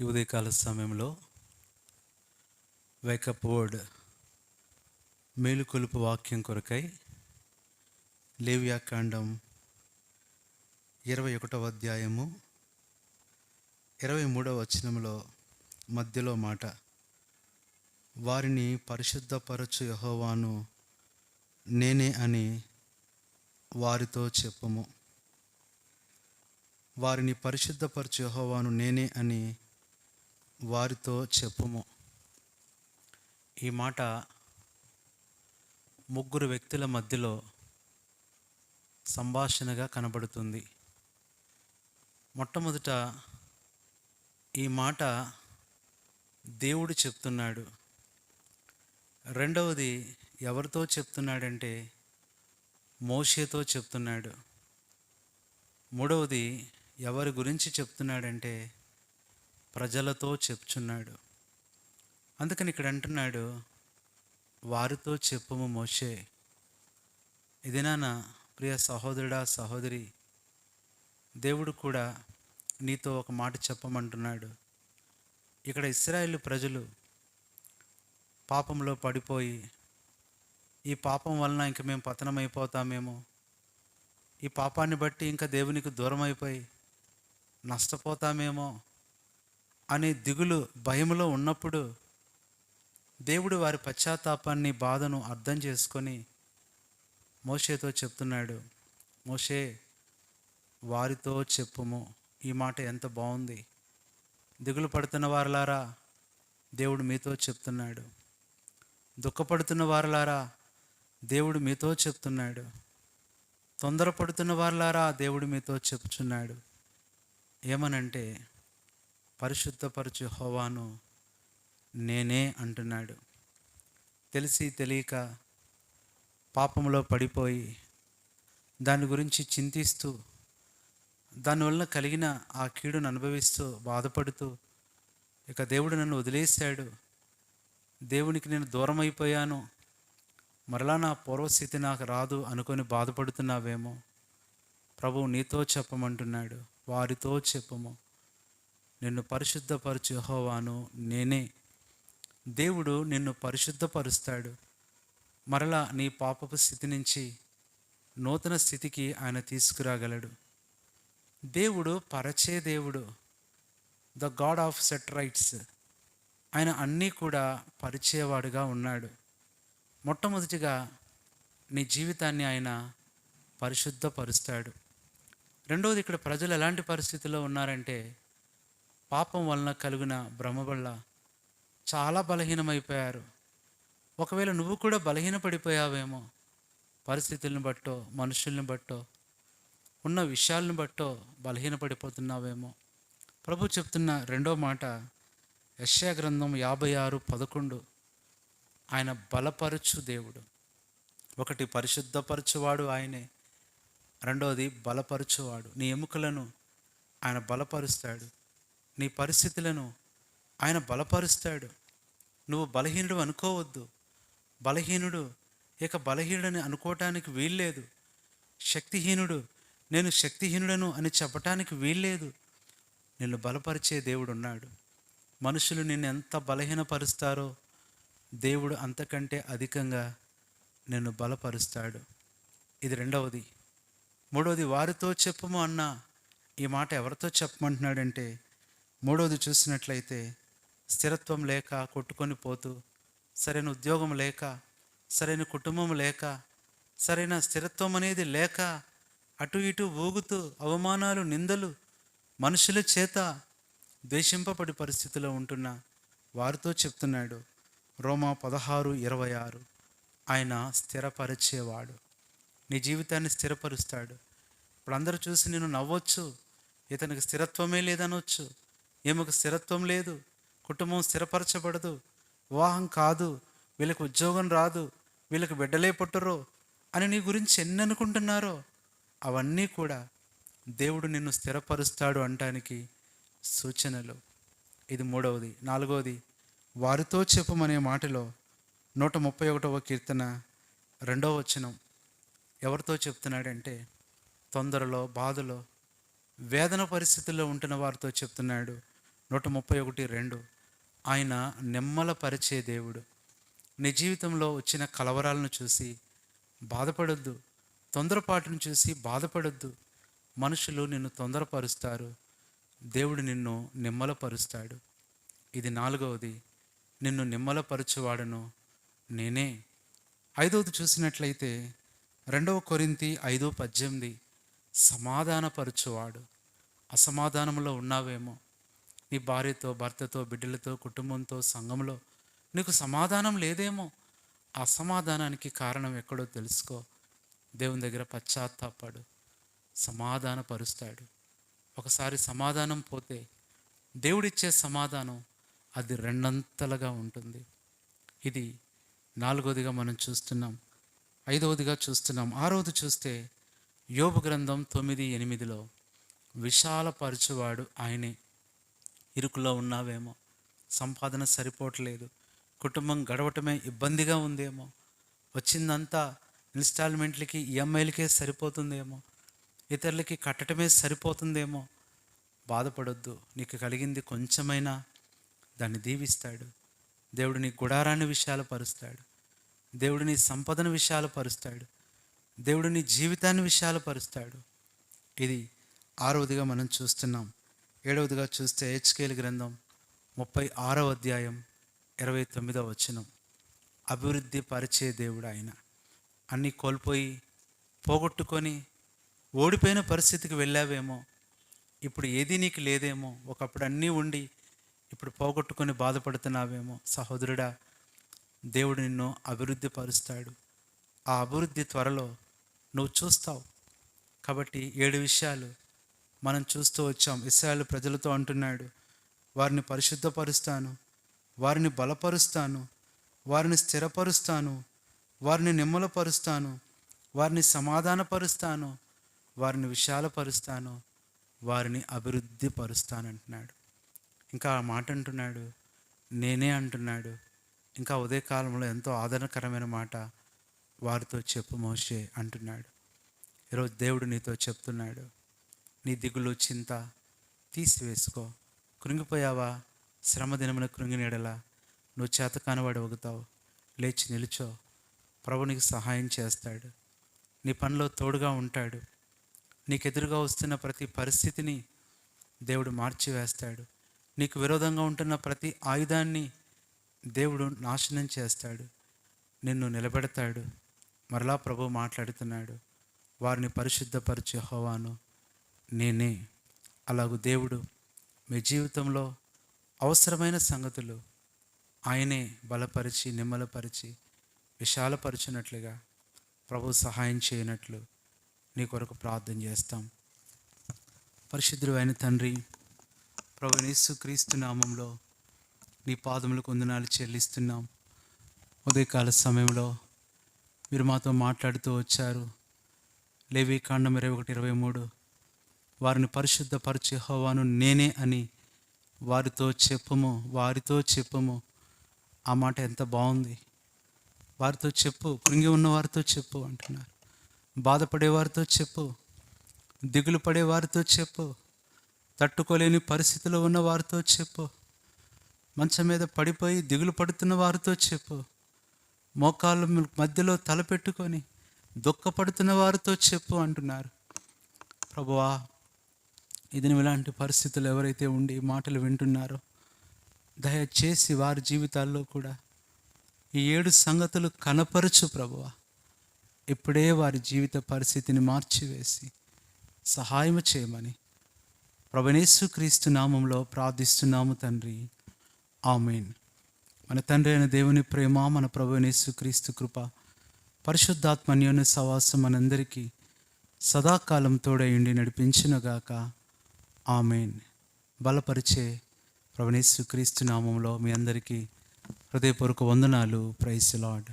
ఈ ఉదయకాల సమయంలో వేకప్ వర్డ్ మేలుకొలుపు వాక్యం కొరకై లేవ్యాకాండం ఇరవై ఒకటవ అధ్యాయము ఇరవై మూడవ వచనంలో మధ్యలో మాట వారిని పరిశుద్ధపరచు యహోవాను నేనే అని వారితో చెప్పము. వారిని పరిశుద్ధపరచు యహోవాను నేనే అని వారితో చెప్పుము. ఈ మాట ముగ్గురు వ్యక్తుల మధ్యలో సంభాషణగా కనబడుతుంది. మొట్టమొదట ఈ మాట దేవుడు చెప్తున్నాడు. రెండవది ఎవరితో చెప్తున్నాడంటే మోషేతో చెప్తున్నాడు. మూడవది ఎవరి గురించి చెప్తున్నాడంటే ప్రజలతో చెప్చున్నాడు అందుకని ఇక్కడ అంటున్నాడు వారితో చెప్పుము మోషే. ఇది నాన్న ప్రియ సహోదరుడా సహోదరి. దేవుడు కూడా నీతో ఒక మాట చెప్పమంటున్నాడు. ఇక్కడ ఇస్రాయేల్ ప్రజలు పాపంలో పడిపోయి ఈ పాపం వలన ఇంక మేము పతనమైపోతామేమో. ఈ పాపాన్ని బట్టి ఇంకా దేవునికి దూరం అయిపోయి నష్టపోతామేమో. అనే దిగులు భయములో ఉన్నప్పుడు దేవుడు వారి పశ్చాత్తాపాన్ని బాధను అర్థం చేసుకొని మోషేతో చెప్తున్నాడు మోషే వారితో చెప్పుము. ఈ మాట ఎంత బాగుంది. దిగులు పడుతున్న వారులారా దేవుడు మీతో చెప్తున్నాడు. దుఃఖపడుతున్న వారులారా దేవుడు మీతో చెప్తున్నాడు. తొందరపడుతున్న వారులారా దేవుడు మీతో చెప్తున్నాడు ఏమనంటే పరిశుద్ధపరచు హోవాను నేనే అంటున్నాడు. తెలిసి తెలియక పాపంలో పడిపోయి దాని గురించి చింతిస్తూ దానివల్ల కలిగిన ఆ కీడును అనుభవిస్తూ బాధపడుతూ ఇక దేవుడు నన్ను వదిలేశాడు. దేవునికి నేను దూరం అయిపోయాను మరలా నా పూర్వస్థితి నాకు రాదు అనుకొని బాధపడుతున్నావేమో. ప్రభువు నీతో చెప్పమంటున్నాడు. వారితో చెప్పము. నిన్ను పరిశుద్ధపరచు హోవాను నేనే. దేవుడు నిన్ను పరిశుద్ధపరుస్తాడు. మరలా నీ పాపపు స్థితి నుంచి నూతన స్థితికి ఆయన తీసుకురాగలడు. దేవుడు పరచే దేవుడు. ద గాడ్ ఆఫ్ సెట్రైట్స్ ఆయన అన్నీ కూడా పరిచేవాడుగా ఉన్నాడు. మొట్టమొదటిగా నీ జీవితాన్ని ఆయన పరిశుద్ధపరుస్తాడు. రెండవది ఇక్కడ ప్రజలు ఎలాంటి పరిస్థితిలో ఉన్నారంటే పాపం వలన కలిగిన భ్రమ వల్ల చాలా బలహీనమైపోయారు. ఒకవేళ నువ్వు కూడా బలహీనపడిపోయావేమో పరిస్థితులను బట్టో మనుషుల్ని బట్టో ఉన్న విషయాలను బట్టో బలహీనపడిపోతున్నావేమో. ప్రభు చెప్తున్న రెండో మాట యశ్యా గ్రంథం యాభై ఆరు పదకొండు. ఆయన బలపరచు దేవుడు. ఒకటి పరిశుద్ధపరచువాడు ఆయనే. రెండవది బలపరచువాడు. నీ ఎముకలను ఆయన బలపరుస్తాడు. నీ పరిస్థితులను ఆయన బలపరుస్తాడు. నువ్వు బలహీనుడు అనుకోవద్దు. బలహీనుడు ఇక బలహీనుడని అనుకోవటానికి వీల్లేదు. శక్తిహీనుడు నేను శక్తిహీనుడను అని చెప్పటానికి వీల్లేదు. నిన్ను బలపరిచే దేవుడు ఉన్నాడు మనుషులు నిన్ను ఎంత బలహీనపరుస్తారో దేవుడు అంతకంటే అధికంగా నిన్ను బలపరుస్తాడు. ఇది రెండవది. మూడవది వారితో చెప్పుము అన్న ఈ మాట ఎవరితో చెప్పమంటున్నాడంటే మూడవది చూసినట్లయితే స్థిరత్వం లేక కొట్టుకొని పోతూ సరైన ఉద్యోగం లేక సరైన కుటుంబం లేక సరైన స్థిరత్వం అనేది లేక అటు ఇటు ఊగుతూ అవమానాలు నిందలు మనుషుల చేత ద్వేషింపబడి పరిస్థితిలో ఉంటున్న వారితో చెప్తున్నాడు రోమా పదహారు ఇరవై ఆరు. ఆయన స్థిరపరిచేవాడు. నీ జీవితాన్ని స్థిరపరుస్తాడు. ఇప్పుడు అందరూ చూసి నేను నవ్వచ్చు ఇతనికి స్థిరత్వమే లేదనొచ్చు ఏమకు స్థిరత్వం లేదు కుటుంబం స్థిరపరచబడదు వివాహం కాదు వీళ్ళకి ఉద్యోగం రాదు వీళ్ళకి బిడ్డలే పుట్టరు అని నీ గురించి ఎన్ని అనుకుంటున్నారో అవన్నీ కూడా దేవుడు నిన్ను స్థిరపరుస్తాడు అంటానికి సూచనలు. ఇది మూడవది. నాలుగవది వారితో చెప్పమనే మాటలో నూట ముప్పై ఒకటవ కీర్తన రెండవ వచనం ఎవరితో చెప్తున్నాడంటే తొందరలో బాధలో వేదన పరిస్థితుల్లో ఉంటున్న వారితో చెప్తున్నాడు. నూట ముప్పై ఒకటి రెండు. ఆయన నిమ్మలపరిచే దేవుడు. నీ జీవితంలో వచ్చిన కలవరాలను చూసి బాధపడొద్దు. తొందరపాటును చూసి బాధపడొద్దు. మనుషులు నిన్ను తొందరపరుస్తారు. దేవుడు నిన్ను నిమ్మలపరుస్తాడు. ఇది నాలుగవది. నిన్ను నిమ్మలపరచువాడను నేనే. ఐదవది చూసినట్లయితే రెండవ కొరింతి ఐదో పద్దెనిమిది. సమాధానపరచువాడు. అసమాధానంలో ఉన్నావేమో. నీ భార్యతో భర్తతో బిడ్డలతో కుటుంబంతో సంఘంలో నీకు సమాధానం లేదేమో. అసమాధానానికి కారణం ఎక్కడో తెలుసుకో. దేవుని దగ్గర పశ్చాత్తాపడు. సమాధానపరుస్తాడు. ఒకసారి సమాధానం పోతే దేవుడిచ్చే సమాధానం అది రెండంతలుగా ఉంటుంది. ఇది నాలుగవదిగా మనం చూస్తున్నాం. ఐదవదిగా చూస్తున్నాం. ఆరోది చూస్తే యోబు గ్రంథం తొమ్మిది ఎనిమిదిలో విశాలపరచువాడు ఆయనే. ఇరుకులో ఉన్నావేమో. సంపాదన సరిపోవట్లేదు. కుటుంబం గడవటమే ఇబ్బందిగా ఉందేమో. వచ్చిందంతా ఇన్స్టాల్మెంట్లకి ఈఎంఐలకే సరిపోతుందేమో. ఇతరులకి కట్టడమే సరిపోతుందేమో. బాధపడొద్దు. నీకు కలిగింది కొంచెమైనా దాన్ని దీవిస్తాడు. దేవుడు నీ గుడారాన్ని విషయాలు పరుస్తాడు. దేవుడు నీ సంపదను విషయాలు పరుస్తాడు. దేవుడు నీ జీవితాన్ని విషయాలు పరుస్తాడు. ఇది ఆరవదిగా మనం చూస్తున్నాం. ఏడవదిగా చూస్తే హెచ్కేల్ గ్రంథం ముప్పై ఆరవ అధ్యాయం ఇరవై తొమ్మిదో వచనం. అభివృద్ధి పరిచే దేవుడు ఆయన అన్నీ కోల్పోయి పోగొట్టుకొని ఓడిపోయిన పరిస్థితికి వెళ్ళావేమో ఇప్పుడు ఏది నీకు లేదేమో ఒకప్పుడు అన్నీ ఉండి ఇప్పుడు పోగొట్టుకొని బాధపడుతున్నావేమో సహోదరుడా దేవుడు నిన్ను అభివృద్ధి పరుస్తాడు. ఆ అభివృద్ధి త్వరలో నువ్వు చూస్తావు. కాబట్టి ఏడు విషయాలు మనం చూస్తూ వచ్చాం. ఇస్రాయల్ ప్రజలతో అంటున్నాడు వారిని పరిశుద్ధపరుస్తాను వారిని బలపరుస్తాను వారిని స్థిరపరుస్తాను వారిని నిమ్మలపరుస్తాను వారిని సమాధానపరుస్తాను వారిని విశాలపరుస్తాను వారిని అభివృద్ధి పరుస్తానంటున్నాడు ఇంకా ఆ మాట అంటున్నాడు నేనే అంటున్నాడు. ఇంకా ఉదయకాలంలో ఎంతో ఆదరణకరమైన మాట వారితో చెప్పు మోషే అంటున్నాడు. ఈరోజు దేవుడు నీతో చెప్తున్నాడు నీ దిగులు చింత తీసివేసుకో. కృంగిపోయావా? శ్రమ దినమున కృంగినీడలా నువ్వు చేతకానివాడు ఒగుతావు లేచి నిలుచో. ప్రభు నీకు సహాయం చేస్తాడు. నీ పనిలో తోడుగా ఉంటాడు. నీకెదురుగా వస్తున్న ప్రతి పరిస్థితిని దేవుడు మార్చివేస్తాడు. నీకు విరోధంగా ఉంటున్న ప్రతి ఆయుధాన్ని దేవుడు నాశనం చేస్తాడు. నిన్ను నిలబెడతాడు. మరలా ప్రభు మాట్లాడుతున్నాడు. వారిని పరిశుద్ధపరిచే హోవాను నేనే. అలాగూ దేవుడు మీ జీవితంలో అవసరమైన సంగతులు ఆయనే బలపరిచి నిమ్మలపరిచి విశాలపరిచినట్లుగా ప్రభు సహాయం చేయనట్లు నీ కొరకు ప్రార్థన చేస్తాం. పరిశుద్ధుడు అయిన తండ్రి ప్రభు యేసు క్రీస్తు నామంలో నీ పాదములకు వందనాలు చెల్లిస్తున్నాం. ఉదయకాల సమయంలో మీరు మాతో మాట్లాడుతూ వచ్చారు. లేవి కాండం ఇరవై ఒకటి ఇరవై మూడు. వారిని పరిశుద్ధపరిచే హోవాను నేనే అని వారితో చెప్పుము వారితో చెప్పుము. ఆ మాట ఎంత బాగుంది. వారితో చెప్పు కృంగి ఉన్న వారితో చెప్పు అంటున్నారు. బాధపడేవారితో చెప్పు దిగులు పడే వారితో చెప్పు తట్టుకోలేని పరిస్థితిలో ఉన్న వారితో చెప్పు మంచం మీద పడిపోయి దిగులు పడుతున్న వారితో చెప్పు మోకాళ్ళ మధ్యలో తలపెట్టుకొని దుఃఖపడుతున్న వారితో చెప్పు అంటున్నారు. ప్రభువా ఇది ఇలాంటి పరిస్థితులు ఎవరైతే ఉండి మాటలు వింటున్నారో దయచేసి వారి జీవితాల్లో కూడా ఈ ఏడు సంగతులు కనపరచు ప్రభువ. ఇప్పుడే వారి జీవిత పరిస్థితిని మార్చివేసి సహాయం చేయమని ప్రభనేసు క్రీస్తు నామంలో ప్రార్థిస్తున్నాము తండ్రి. ఆమెన్. మన తండ్రి అయిన దేవుని ప్రేమ మన ప్రభునేసు క్రీస్తు కృప పరిశుద్ధాత్మన్యోన సవాసం మనందరికీ సదాకాలం తోడయుండి నడిపించినగాక. ఆమెన్. బలపరిచే ప్రవణేశ్వరీస్తు క్రీస్తు నామంలో మీ అందరికీ హృదయపూర్వక వందనాలు. Price lord